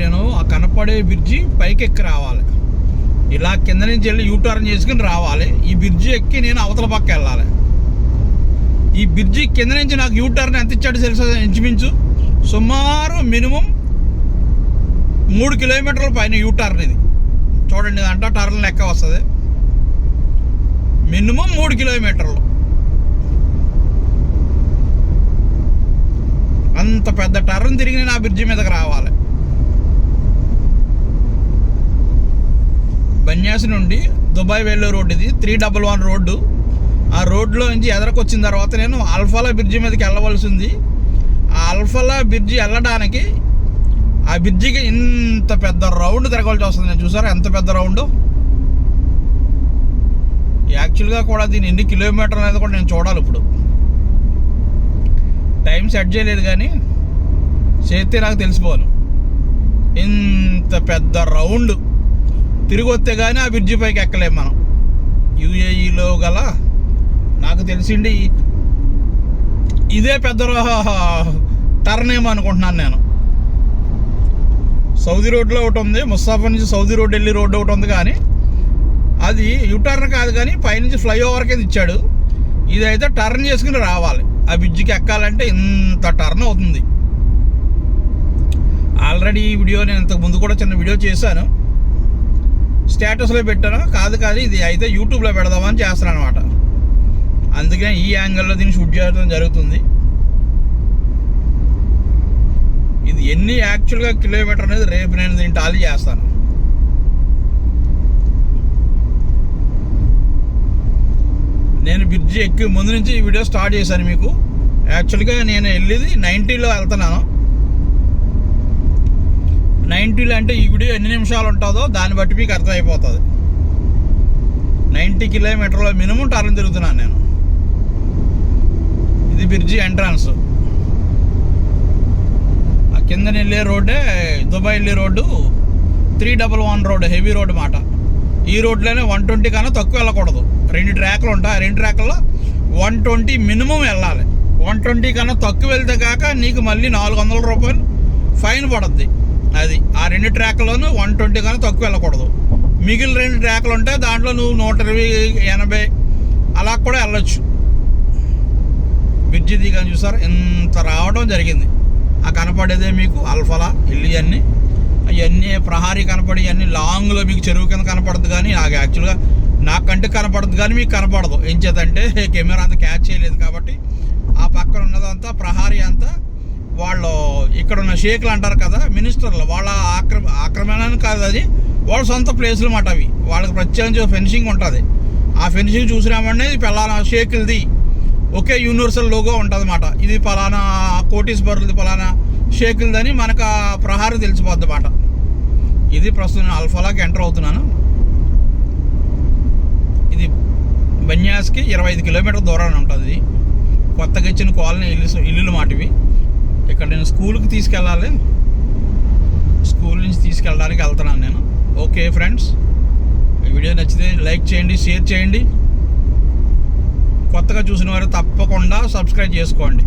నేను ఆ కనపడే బ్రిడ్జి పైకి ఎక్కి రావాలి. ఇలా కింద నుంచి వెళ్ళి యూటర్న్ చేసుకుని రావాలి. ఈ బ్రిడ్జి ఎక్కి నేను అవతల పక్క వెళ్ళాలి. ఈ బ్రిడ్జి కింద నుంచి నాకు యూటర్న్ ఎంత ఇచ్చాడు తెలుసా? ఇంచుమించు సుమారు మినిమం మూడు కిలోమీటర్ల పైన యూటర్న్ ఇది. చూడండి ఇదంతా టర్న్ లెక్క వస్తుంది. మినిమం మూడు కిలోమీటర్లు. అంత పెద్ద టర్న్ తిరిగి నేను ఆ బ్రిడ్జి మీదకి రావాలి. సన్యాసి నుండి దుబాయ్ వెళ్ళే రోడ్డు ఇది. Three double one road. ఆ రోడ్లో నుంచి ఎదరకొచ్చిన తర్వాత నేను అల్ఫాలా బ్రిడ్జి మీదకి వెళ్ళవలసి ఉంది ఆ అల్ఫాలా బ్రిడ్జి వెళ్ళడానికి ఆ బ్రిడ్జికి ఇంత పెద్ద రౌండ్ తిరగవలసి వస్తుంది. నేను చూసారా? ఎంత పెద్ద రౌండ్? యాక్చువల్గా కూడా దీని ఎన్ని కిలోమీటర్ అనేది కూడా నేను చూడాలి ఇప్పుడు. టైం సెట్ చేయలేదు కానీ చేస్తే నాకు తెలిసిపోను. ఇంత పెద్ద రౌండ్. తిరిగి వస్తే కానీ ఆ బ్రిడ్జి పైకి ఎక్కలేం మనం. యుఏఈలో గల నాకు తెలిసిండి ఇదే పెద్ద టర్న్ ఏమో అనుకుంటున్నాను నేను. సౌదీ రోడ్లో ఒకటి ఉంది ముస్తాఫా నుంచి సౌదీ రోడ్ వెళ్ళి రోడ్డు ఒకటి ఉంది కానీ అది యూటర్న్ కాదు కానీ పైనుంచి ఫ్లైఓవర్ కింద ఇచ్చాడు. ఇదైతే టర్న్ చేసుకుని రావాలి. ఆ బ్రిడ్జికి ఎక్కాలంటే ఇంత టర్న్ అవుతుంది. ఆల్రెడీ ఈ వీడియో నేను ఇంతకు ముందు కూడా చిన్న వీడియో చేశాను. స్టేటస్లో పెట్టాను కాదు కాదు ఇది అయితే యూట్యూబ్లో పెడదామని చేస్తాను అనమాట అందుకనే ఈ యాంగిల్లో దీన్ని షూట్ చేయడం జరుగుతుంది. ఇది ఎన్ని యాక్చువల్గా కిలోమీటర్ అనేది రేపు నేను దీన్ని టాలీ చేస్తాను. నేను బ్రిడ్జి ఎక్కువ ముందు నుంచి ఈ వీడియో స్టార్ట్ చేశాను మీకు. యాక్చువల్గా నేను వెళ్ళేది నైంటీలో వెళ్తున్నాను. నైంటీలు అంటే ఈ వీడియో ఎన్ని నిమిషాలు ఉంటుందో దాన్ని బట్టి మీకు అర్థమైపోతుంది. నైంటీ కిలోమీటర్లో మినిమం టర్న్ తిరుగుతున్నాను నేను. ఇది బ్రిడ్జి ఎంట్రన్స్. ఆ కింద వెళ్ళే రోడ్డే దుబాయ్ వెళ్ళే road three double one road heavy road మాట. ఈ రోడ్లోనే వన్ ట్వంటీ కన్నా తక్కువ వెళ్ళకూడదు. రెండు ట్రాక్లు ఉంటాయి. ఆ రెండు ట్రాక్లలో వన్ ట్వంటీ మినిమం వెళ్ళాలి. వన్ ట్వంటీ కన్నా తక్కువ వెళ్తే కాక నీకు మళ్ళీ నాలుగు వందల రూపాయలు ఫైన్ పడుద్ది. అది ఆ రెండు ట్రాక్లోనూ వన్ ట్వంటీ కన్నా తక్కువ వెళ్ళకూడదు. మిగిలిన రెండు ట్రాక్లు ఉంటే దాంట్లో నువ్వు నూట ఇరవై ఎనభై అలా కూడా వెళ్ళొచ్చు. బ్రిడ్జి దిగా చూసారు? ఇంత రావడం జరిగింది. ఆ కనపడేదే మీకు అల్ఫలా ఇల్లు ఇవన్నీ. అవన్నీ ప్రహారీ కనపడి అన్నీ లాంగ్లో మీకు చెరువు కింద కనపడదు కానీ నాకు యాక్చువల్గా నాకు కంటికి కనపడదు కానీ మీకు కనపడదు. ఏం చేతంటే కెమెరా అంతా క్యాచ్ చేయలేదు కాబట్టి ఆ పక్కన ఉన్నదంతా ప్రహారీ అంతా వాళ్ళు ఇక్కడ ఉన్న షేక్లు అంటారు కదా మినిస్టర్లు వాళ్ళ ఆక్రమ ఆక్రమణ కాదు అది. వాళ్ళ సొంత ప్లేసులు మాట అవి. వాళ్ళకి ప్రత్యేకించి ఫెన్సింగ్ ఉంటుంది. ఆ ఫెన్సింగ్ చూసినామంటే ఇది పలానా షేకులది. ఒకే యూనివర్సల్ లోగో ఉంటుంది అన్నమాట ఇది పలానా కోటీశ్వరులది పలానా షేకులదని మనకు ఆ ప్రహారం తెలిసిపోద్ది అన్నమాట ఇది ప్రస్తుతం నేను అల్ఫాలాకి ఎంటర్ అవుతున్నాను. ఇది బన్యాస్కి ఇరవై ఐదు కిలోమీటర్ దూరాన్ని ఉంటుంది. ఇది కొత్తగా ఇచ్చిన కాలనీ ఇల్లు ఇల్లులు మాటివి. ఇక్కడ నేను స్కూల్కి తీసుకెళ్ళాలి. స్కూల్ నుంచి తీసుకెళ్ళడానికి వెళ్తున్నాను నేను. Okay friends. వీడియో నచ్చితే లైక్ చేయండి షేర్ చేయండి. కొత్తగా చూసిన వారు తప్పకుండా సబ్స్క్రైబ్ చేసుకోండి.